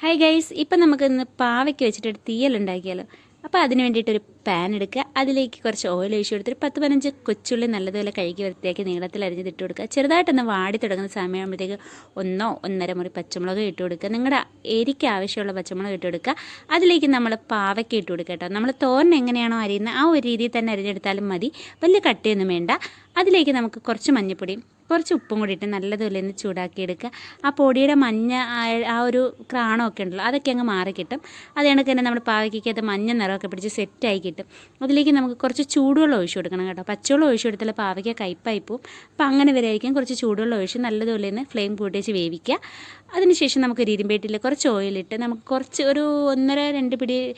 Hi guys ഇപ്പം നമുക്കിന്ന് പാവയ്ക്ക് വെച്ചിട്ടൊരു തീയൽ ഉണ്ടാക്കിയാലോ. അപ്പോൾ അതിന് വേണ്ടിയിട്ടൊരു പാൻ എടുക്കുക. അതിലേക്ക് കുറച്ച് ഓയിൽ ഒഴിച്ച് കൊടുത്തിട്ട് പത്ത് പതിനഞ്ച് കൊച്ചുള്ളി നല്ലതുപോലെ കഴുകി വൃത്തിയാക്കി നീളത്തിൽ അരിഞ്ഞിട്ട് കൊടുക്കുക. ചെറുതായിട്ടൊന്ന് വാടി തുടങ്ങുന്ന സമയമാകുമ്പോഴത്തേക്ക് ഒന്നോ ഒന്നര മുറി പച്ചമുളക് ഇട്ട് കൊടുക്കുക. നിങ്ങളുടെ എരിക്ക് ആവശ്യമുള്ള പച്ചമുളക് ഇട്ട് കൊടുക്കുക. അതിലേക്ക് നമ്മൾ പാവയ്ക്ക് ഇട്ട് കൊടുക്കുക കേട്ടോ. നമ്മൾ തോരൻ എങ്ങനെയാണോ അരിയുന്നത് ആ ഒരു രീതിയിൽ തന്നെ അരിഞ്ഞെടുത്താലും മതി. വലിയ കട്ടിയൊന്നും വേണ്ട. അതിലേക്ക് നമുക്ക് കുറച്ച് മഞ്ഞൾപ്പൊടിയും കുറച്ച് ഉപ്പും കൂടി ഇട്ട് നല്ലതുപോലെ ഒന്ന് ചൂടാക്കി എടുക്കുക ആ പൊടിയുടെ മഞ്ഞ ആ- ഒരു ക്രാണമൊക്കെ ഉണ്ടല്ലോ അതൊക്കെ അങ്ങ് മാറി കിട്ടും. അത് കണക്ക് തന്നെ നമ്മുടെ പാവയ്ക്കൊക്കെ അത് മഞ്ഞ നിറമൊക്കെ പിടിച്ച് സെറ്റായി കിട്ടും. അതിലേക്ക് നമുക്ക് കുറച്ച് ചൂടുവെള്ളം ഒഴിച്ചു കൊടുക്കണം കേട്ടോ. പച്ചവെള്ളം ഒഴിച്ചു കൊടുത്താൽ പാവയ്ക്ക കയ്പ്പായി പോവും. അപ്പോൾ അങ്ങനെ വരെയായിരിക്കും കുറച്ച് ചൂടുവെള്ളം ഒഴിച്ച് നല്ലതുപോലെ ഒന്ന് ഫ്ലെയിം കൂട്ടിച്ച് വേവിക്കുക. അതിനുശേഷം നമുക്ക് ഇരുമ്പേട്ടിൽ കുറച്ച് ഓയിലിട്ട് നമുക്ക് കുറച്ച് ഒരു ഒന്നര രണ്ട് പിടി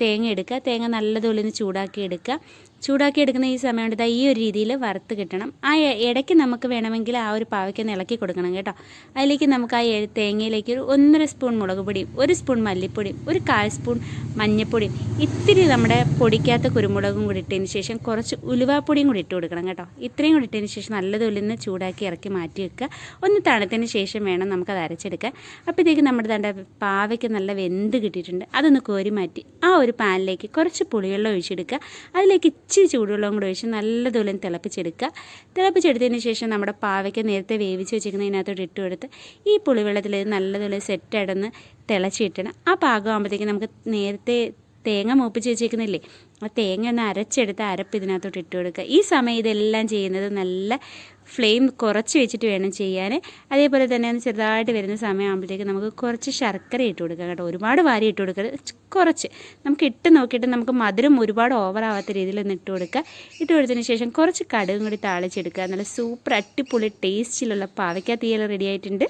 തേങ്ങ എടുക്കുക. തേങ്ങ നല്ലതുപോലെ ഒന്ന് ചൂടാക്കി എടുക്കുക ചൂടാക്കി എടുക്കുന്ന ഈ സമയം കൊണ്ട് ഈ ഒരു രീതിയിൽ വറുത്ത് കിട്ടണം. ആ ഇടയ്ക്ക് നമുക്ക് വേണമെങ്കിൽ ആ ഒരു പാവയ്ക്ക് ഇളക്കി കൊടുക്കണം കേട്ടോ. അതിലേക്ക് നമുക്ക് ആ തേങ്ങയിലേക്ക് ഒരു ഒന്നര സ്പൂൺ മുളക് പൊടിയും ഒരു സ്പൂൺ മല്ലിപ്പൊടിയും ഒരു കാൽ സ്പൂൺ മഞ്ഞൾപ്പൊടിയും ഇത്തിരി നമ്മുടെ പൊടിക്കാത്ത കുരുമുളകും കൂടി ഇട്ടതിന് ശേഷം കുറച്ച് ഉലുവാപ്പൊടിയും കൂടി ഇട്ട് കൊടുക്കണം കേട്ടോ. ഇത്രയും കൂടി ഇട്ടതിന് ശേഷം നല്ലതുപോലെ ഒന്ന് ചൂടാക്കി ഇറക്കി മാറ്റി വെക്കുക. ഒന്ന് തണുത്തതിന് ശേഷം വേണം നമുക്കത് അരച്ചെടുക്കാൻ. അപ്പോഴത്തേക്ക് നമ്മുടെ തന്റെ പാവയ്ക്ക് നല്ല വെന്ത് കിട്ടിയിട്ടുണ്ട്. അതൊന്ന് കോരി മാറ്റി ആ ഒരു പാനിലേക്ക് കുറച്ച് പുളിവെള്ളം ഒഴിച്ചെടുക്കുക. അതിലേക്ക് ഇച്ചിരി ചൂടുവെള്ളം കൂടെ ഒഴിച്ച് നല്ലതുപോലെ തിളപ്പിച്ചെടുക്കുക. തിളപ്പിച്ചെടുത്തതിന് ശേഷം നമ്മുടെ പാവയ്ക്ക് നേരത്തെ വേവിച്ച് വെച്ചിരിക്കുന്നതിനകത്തോട്ട് ഇട്ട് കൊടുത്ത് ഈ പുളിവെള്ളത്തിൽ നല്ലതുപോലെ അടന്ന് തിളച്ചിട്ടണം ആ പാകമാകുമ്പോഴത്തേക്ക് നമുക്ക് നേരത്തെ തേങ്ങ മൂപ്പിച്ച് വെച്ചേക്കുന്നില്ലേ ആ തേങ്ങ ഒന്ന് അരച്ചെടുത്ത് അരപ്പ് ഇതിനകത്തോട്ട് ഇട്ട് കൊടുക്കുക. ഈ സമയം ഇതെല്ലാം ചെയ്യുന്നത് നല്ല ഫ്ലെയിം കുറച്ച് വെച്ചിട്ട് വേണം ചെയ്യാൻ. അതേപോലെ തന്നെ ഒന്ന് ചെറുതായിട്ട് വരുന്ന സമയമാകുമ്പോഴത്തേക്ക് നമുക്ക് കുറച്ച് ശർക്കര ഇട്ട് കൊടുക്കാം കേട്ടോ. ഒരുപാട് വാരി ഇട്ട് കൊടുക്കരുത്. കുറച്ച്. നമുക്ക് ഇട്ട് നോക്കിയിട്ട് നമുക്ക് മധുരം ഒരുപാട് ഓവറാവാത്ത രീതിയിൽ ഒന്ന് ഇട്ട് കൊടുക്കുക. ഇട്ട് കൊടുത്തതിന് ശേഷം കുറച്ച് കടുകും കൂടി താളിച്ചെടുക്കുക. നല്ല സൂപ്പർ അടിപൊളി ടേസ്റ്റിലുള്ള പാവയ്ക്ക തീയൽ റെഡി ആയിട്ടുണ്ട്.